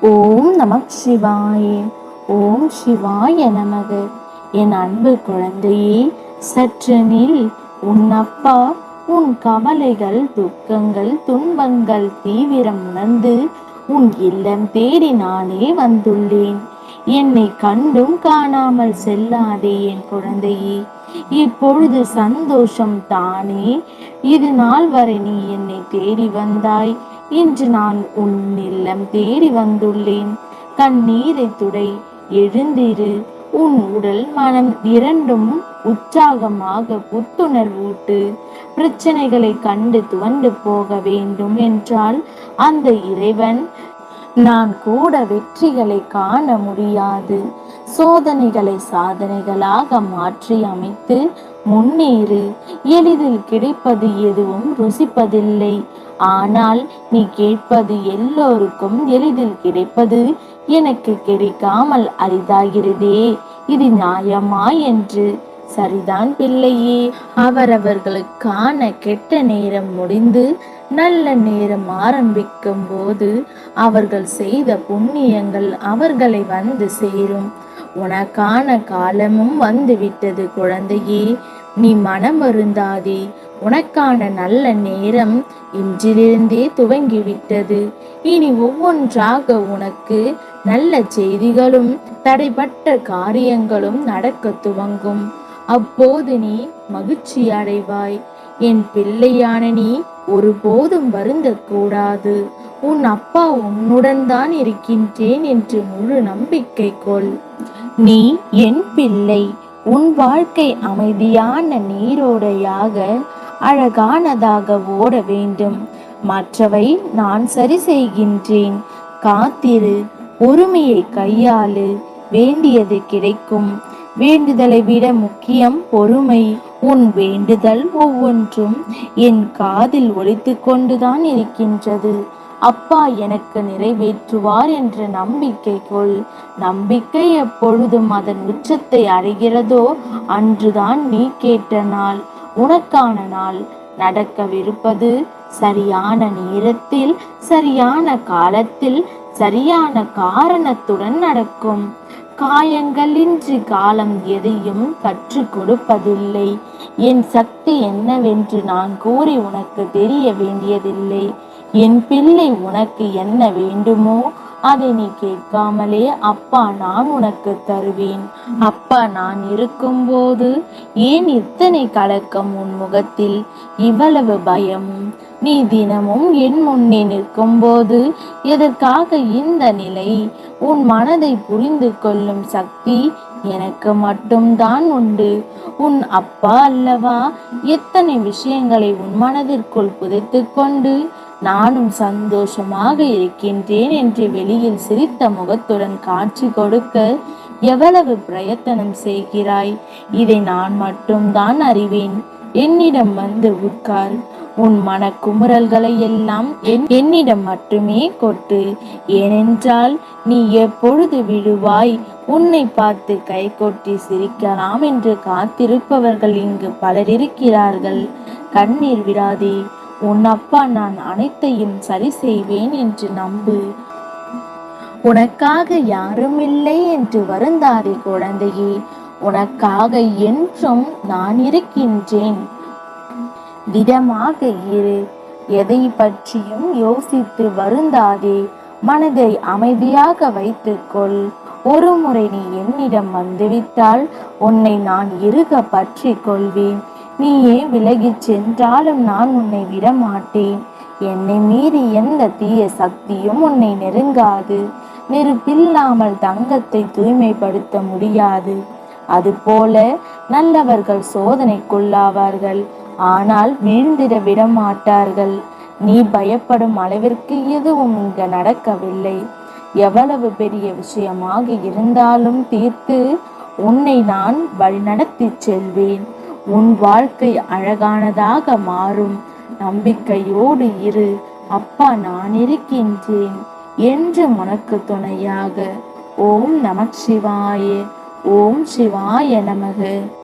ஓம் நம சிவாயே. ஓம் சிவாய நமக. என் அன்பு குழந்தையே சற்று நில். உன் அப்பா உன் கவலைகள் துக்கங்கள் துன்பங்கள் தீவிரம் உணர்ந்து உன் இல்லம் தேடி நானே வந்துள்ளேன். என்னை கண்டும் காணாமல் செல்லாதே என் குழந்தையே. இப்பொழுது சந்தோஷம் தானே. இது நாள் வரை நீ என்னை தேடி வந்தாய். இன்று நான் உன் இல்லம் தேடி வந்துள்ளேன். கண்ணீரை துடை எழுந்திரு. உன் உடல் மனம் இரண்டும் உற்சாகமாக புத்துணர்வூட்டு பிரச்சனைகளை கண்டு துவண்டு போக வேண்டும் என்றால் அந்த இறைவன் நான் கூட வெற்றிகளை காண முடியாது. சோதனைகளை சாதனைகளாக மாற்றி அமைத்து முன்னேறு. எளிதில் கிடைப்பது எதுவும் ருசிப்பதில்லை. ஆனால் நீ கேட்பது எல்லோருக்கும் எளிதில் கிடைப்பது எனக்கு கிடைக்காமல் அரிதாகிறதே. இது நியாயமா என்று? சரிதான் பிள்ளையே. அவரவர்களுக்கான கெட்ட நேரம் முடிந்து நல்ல நேரம் ஆரம்பிக்கும் போது அவர்கள் செய்த புண்ணியங்கள் அவர்களை வந்து சேரும். உனக்கான காலமும் வந்து விட்டது குழந்தையே. நீ மனம் வருந்தாதே உனக்கான நல்ல நேரம் இன்றிலிருந்தே துவங்கிவிட்டது. இனி ஒவ்வொன்றாக உனக்கு நல்ல செய்திகளும் தடைப்பட்ட காரியங்களும் நடக்க துவங்கும். அப்போது நீ மகிழ்ச்சி அடைவாய். என் பிள்ளையான நீ ஒருபோதும் வருந்தக்கூடாது. உன் அப்பா உன்னுடன் தான் இருக்கின்றேன் என்று முழு நம்பிக்கை கொள். நீ என் பிள்ளை. உன் வாழ்க்கை அமைதியான நீரோடையாக அழகானதாக ஓட வேண்டும். மற்றவை நான் சரி செய்கின்றேன். காத்திரு பொறுமையை கையாளு. வேண்டியது கிடைக்கும். வேண்டுதலை விட முக்கியம் பொறுமை. உன் வேண்டுதல் ஒவ்வொன்றும் என் காதில் ஒழித்து கொண்டுதான் இருக்கின்றது. அப்பா எனக்கு நிறைவேற்றுவார் என்ற நம்பிக்கை கொள் நம்பிக்கை எப்பொழுதும் அதன் உச்சத்தை அடைகிறதோ அன்றுதான் நீ கேட்ட நாள் உனக்கான நாள். நடக்கவிருப்பது சரியான நேரத்தில் சரியான காலத்தில் சரியான காரணத்துடன் நடக்கும். காயங்களின்றி காலம் எதையும் கற்றுக் கொடுப்பதில்லை. என் சக்தி என்னவென்று நான் கூறி உனக்கு தெரிய வேண்டியதில்லை. என் பிள்ளை உனக்கு என்ன வேண்டுமோ அதை நீ கேட்காமலே அப்பா நான் உனக்கு தருவேன். அப்பா நான் இருக்கும்போது ஏன் இத்தனை கலக்கம் உன் முகத்தில்? இவ்வளவு பயம். நீ தினமும் என் முன்னே நிற்கும் போது எதற்காக இந்த நிலை? உன் மனதை புரிந்து கொள்ளும் சக்தி எனக்கு மட்டும்தான் உண்டு. உன் அப்பா அல்லவா? எத்தனை விஷயங்களை உன் மனதிற்குள் புதைத்து கொண்டு நானும் சந்தோஷமாக இருக்கின்றேன் என்று வெளியில் சிரித்த முகத்துடன் காட்சி கொடுக்க எவ்வளவு பிரயத்தனம் செய்கிறாய்? இதை நான் மட்டும்தான் அறிவேன். என்னிடம் வந்து உட்கார். உன் மன குமுறல்களை எல்லாம் என்னிடம் மட்டுமே கொட்டு. ஏனென்றால் நீ எப்பொழுது விழுவாய் உன்னை பார்த்து கை கொட்டி சிரிக்கலாம் என்று காத்திருப்பவர்கள் இங்கு பலர் இருக்கிறார்கள். கண்ணீர் விடாதே உன் அப்பா நான் அனைத்தையும் சரி செய்வேன் என்று நம்பு. உனக்காக யாரும் இல்லை என்று வருந்தாதே குழந்தையே உனக்காக என்றும் நான் இருக்கின்றேன். திடமாக இரு. எதை பற்றியும் யோசித்து வருந்தாதே. மனதை அமைதியாக வைத்துக்கொள். ஒரு முறை நீ என்னிடம் வந்துவிட்டால் உன்னை நான் இருக பற்றி கொள்வேன். நீயே விலகிச் சென்றாலும் நான் உன்னை விட மாட்டேன் என்னை மீறி எந்த தீய சக்தியும் உன்னை நெருங்காது. நெருப்பில்லாமல் தங்கத்தை தூய்மைப்படுத்த முடியாது. அதுபோல நல்லவர்கள் சோதனைக்குள்ளாவார்கள். ஆனால் வீழ்ந்திட விட மாட்டார்கள் நீ பயப்படும் அளவிற்கு எதுவும் இங்கு நடக்கவில்லை. எவ்வளவு பெரிய விஷயமாக இருந்தாலும் தீர்த்து உன்னை நான் வழிநடத்தி செல்வேன். உன் வாழ்க்கை அழகானதாக மாறும். நம்பிக்கையோடு இரு. அப்பா நான் இருக்கின்றேன் என்று உனக்கு துணையாக. ஓம் நமக் சிவாயே. ஓம் சிவாய நமக.